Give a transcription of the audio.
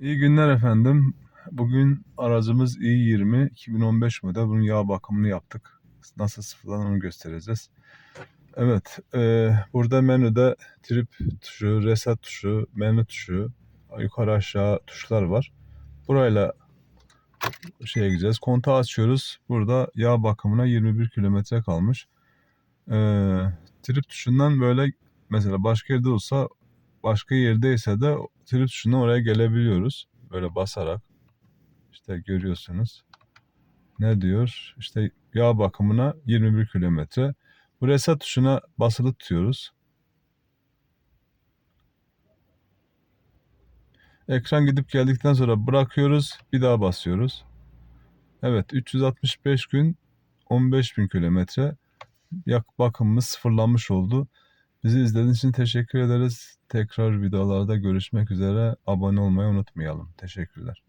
İyi günler efendim. Bugün aracımız i20 2015 model. Bunun yağ bakımını yaptık. Nasıl sıfırlanır onu göstereceğiz. Evet, e, burada menüde trip tuşu, reset tuşu, menü tuşu, yukarı aşağı tuşlar var. Burayla şeye gideceğiz. Kontağı açıyoruz. Burada yağ bakımına 21 kilometre kalmış. E, trip tuşundan böyle mesela başka yerde olsa başka yerdeyse de trip tuşundan oraya gelebiliyoruz. Böyle basarak. İşte görüyorsunuz. Ne diyor? İşte yağ bakımına 21 kilometre. Bu reset tuşuna basılı tutuyoruz. Ekran gidip geldikten sonra bırakıyoruz. Bir daha basıyoruz. Evet 365 gün 15 bin kilometre yak bakımımız sıfırlanmış oldu. Bizi izlediğiniz için teşekkür ederiz. Tekrar videolarda görüşmek üzere. Abone olmayı unutmayalım. Teşekkürler.